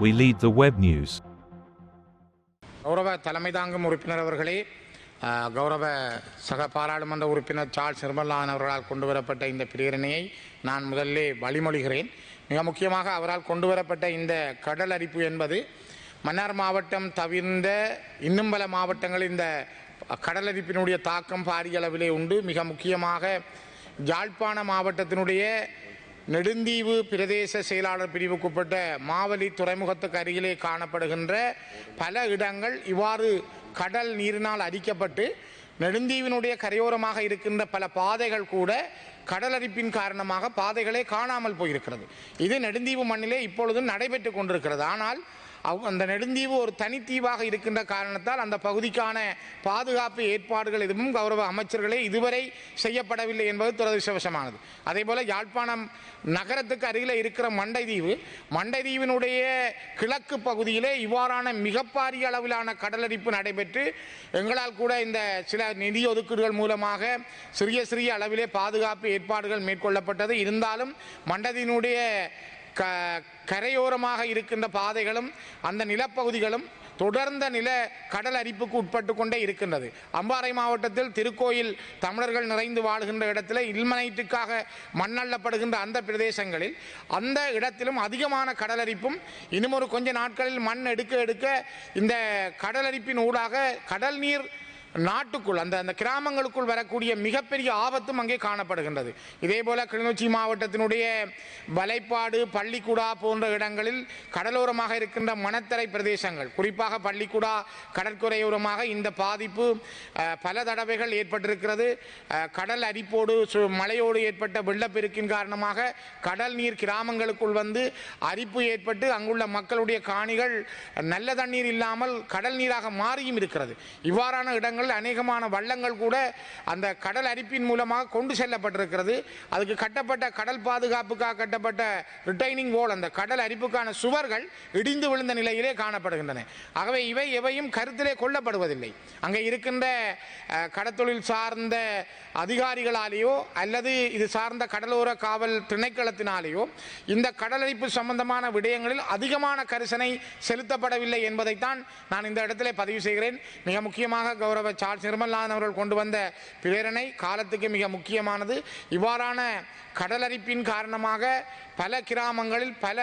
lead the web news. கௌரவ தலைமை தாங்கும் உறுப்பினர் அவர்களே கௌரவ சக பாராளுமன்ற உறுப்பினர் சார்ஸ் நிர்மலான் அவர்களால் கொண்டு வரப்பட்ட இந்த பிரேரணையை நான் முதல்லே வழிமொழிகிறேன் மிக முக்கியமாக அவரால் கொண்டு வரப்பட்ட இந்த கடல் அரிப்பு என்பது மன்னார் மாவட்டம் தவிர்ந்த இன்னும் பல மாவட்டங்களில் இந்த கடலரிப்பினுடைய தாக்கம் பாரிய அளவிலே உண்டு மிக முக்கியமாக யாழ்ப்பாண மாவட்டத்தினுடைய நெடுந்தீவு பிரதேச செயலாளர் பிரிவுக்குட்பட்ட மாவலி துறைமுகத்துக்கு அருகிலே காணப்படுகின்ற பல இடங்கள் இவ்வாறு கடல் நீரினால் அரிக்கப்பட்டு நெடுந்தீவினுடைய கரையோரமாக இருக்கின்ற பல பாதைகள் கூட கடலரிப்பின் காரணமாக பாதைகளே காணாமல் போயிருக்கிறது. இது நெடுந்தீவு மண்ணிலே இப்பொழுதும் நடைபெற்று கொண்டிருக்கிறது. ஆனால் அவ் அந்த நெடுந்தீவு ஒரு தனித்தீவாக இருக்கின்ற காரணத்தால் அந்த பகுதிக்கான பாதுகாப்பு ஏற்பாடுகள் எதுவும் கௌரவ அமைச்சர்களே இதுவரை செய்யப்படவில்லை என்பது துரதிருஷ்டவசமானது. அதே போல் யாழ்ப்பாணம் நகரத்துக்கு அருகில் இருக்கிற மண்டைதீவு மண்டைதீவினுடைய கிழக்கு பகுதியிலே இவ்வாறான மிகப்பாரிய அளவிலான கடலரிப்பு நடைபெற்று எங்களால் கூட இந்த சில நிதி ஒதுக்கீடுகள் மூலமாக சிறிய சிறிய அளவிலே பாதுகாப்பு ஏற்பாடுகள் மேற்கொள்ளப்பட்டது. இருந்தாலும் மண்டதியினுடைய க கரையோரமாக இருக்கின்ற பாதைகளும் அந்த நிலப்பகுதிகளும் தொடர்ந்த நில கடல் அரிப்புக்கு உட்பட்டு கொண்டே இருக்கின்றது. அம்பாறை மாவட்டத்தில் திருக்கோயில் தமிழர்கள் நிறைந்து வாழ்கின்ற இடத்துல இல்மனைட்டுக்காக மண்ணள்ளப்படுகின்ற அந்த பிரதேசங்களில் அந்த இடத்திலும் அதிகமான கடலரிப்பும் இன்னும் ஒரு கொஞ்ச நாட்களில் மண் எடுக்க எடுக்க இந்த கடலரிப்பின் ஊடாக கடல் நீர் நாட்டுக்குள் அந்த அந்த கிராமங்களுக்குள் வரக்கூடிய மிகப்பெரிய ஆபத்தும் அங்கே காணப்படுகின்றது. இதே போல கிளிநொச்சி மாவட்டத்தினுடைய வலைப்பாடு பள்ளிக்குடா போன்ற இடங்களில் கடலோரமாக இருக்கின்ற மணத்தரை பிரதேசங்கள் குறிப்பாக பள்ளிக்குடா கடற்கரையோரமாக இந்த பாதிப்பு பல தடவைகள் ஏற்பட்டிருக்கிறது. கடல் அரிப்போடு சு- மழையோடு ஏற்பட்ட வெள்ளப்பெருக்கின் காரணமாக கடல் நீர் கிராமங்களுக்குள் வந்து அரிப்பு ஏற்பட்டு அங்குள்ள மக்களுடைய காணிகள் நல்ல தண்ணீர் இல்லாமல் கடல் நீராக மாறியும் இருக்கிறது. இவ்வாறான இடங்களில் அநேகமான வள்ளங்கள் கூட அந்த கடல் அரிப்பின் மூலமாக கொண்டு செல்லப்பட்டிருக்கிறது. அதுக்கு கட்டப்பட்ட கடல் பாதுகாப்புக்காக கட்டப்பட்ட ரிட்டைனிங் வால் அந்த கடல் அரிப்புக்கான சுவர்கள் இடிந்து விழுந்த நிலையிலே காணப்படுகின்றன. ஆகவே இவை எவையும் கருத்திலே கொள்ளப்படுவதில்லை. அங்கே இருக்கின்ற கடத்தொழில் சார்ந்த அதிகாரிகளாலேயோ அல்லது இது சார்ந்த கடலோர காவல் திணைக்களத்தினாலேயோ இந்த கடலரிப்பு சம்பந்தமான விடயங்களில் அதிகமான கரிசனை செலுத்தப்படவில்லை என்பதைத்தான் நான் இந்த இடத்திலே பதிவு செய்கிறேன். மிக முக்கியமாக கௌரவ சார்ல்ஸ் நிர்மல்நாதன் அவர்கள் கொண்டு வந்த பிரேரணை காலத்துக்கு மிக முக்கியமானது. இவ்வாறான கடலரிப்பின் காரணமாக பல கிராமங்களில் பல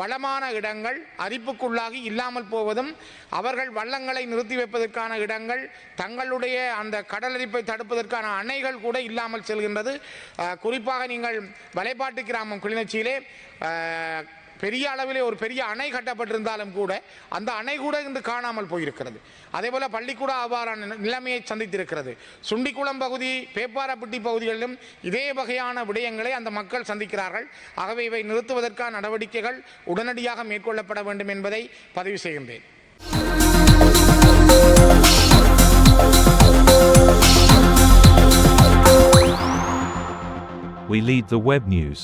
வளமான இடங்கள் அரிப்புக்குள்ளாகி இல்லாமல் போவதும் அவர்கள் வள்ளங்களை நிறுத்தி வைப்பதற்கான இடங்கள் தங்களுடைய அந்த கடலரிப்பை தடுப்பதற்கான அணைகள் கூட இல்லாமல் செல்கின்றது. குறிப்பாக நீங்கள் வலைப்பாட்டு கிராமம் கிளிநொச்சியிலே பெரிய அளவிலே ஒரு பெரிய அணை கட்டப்பட்டிருந்தாலும் கூட அந்த அணை கூட இன்று காணாமல் போயிருக்கிறது. அதே போல் பள்ளிக்கூட அவ்வாறான நிலைமையை சந்தித்திருக்கிறது. சுண்டிக்குளம் பகுதி பேப்பாரப்பட்டி பகுதிகளிலும் இதே வகையான விடயங்களை அந்த மக்கள் சந்திக்கிறார்கள். ஆகவே இவை நிறுத்துவதற்கான நடவடிக்கைகள் உடனடியாக மேற்கொள்ளப்பட வேண்டும் என்பதை பதிவு செய்கின்றேன். We lead the web news.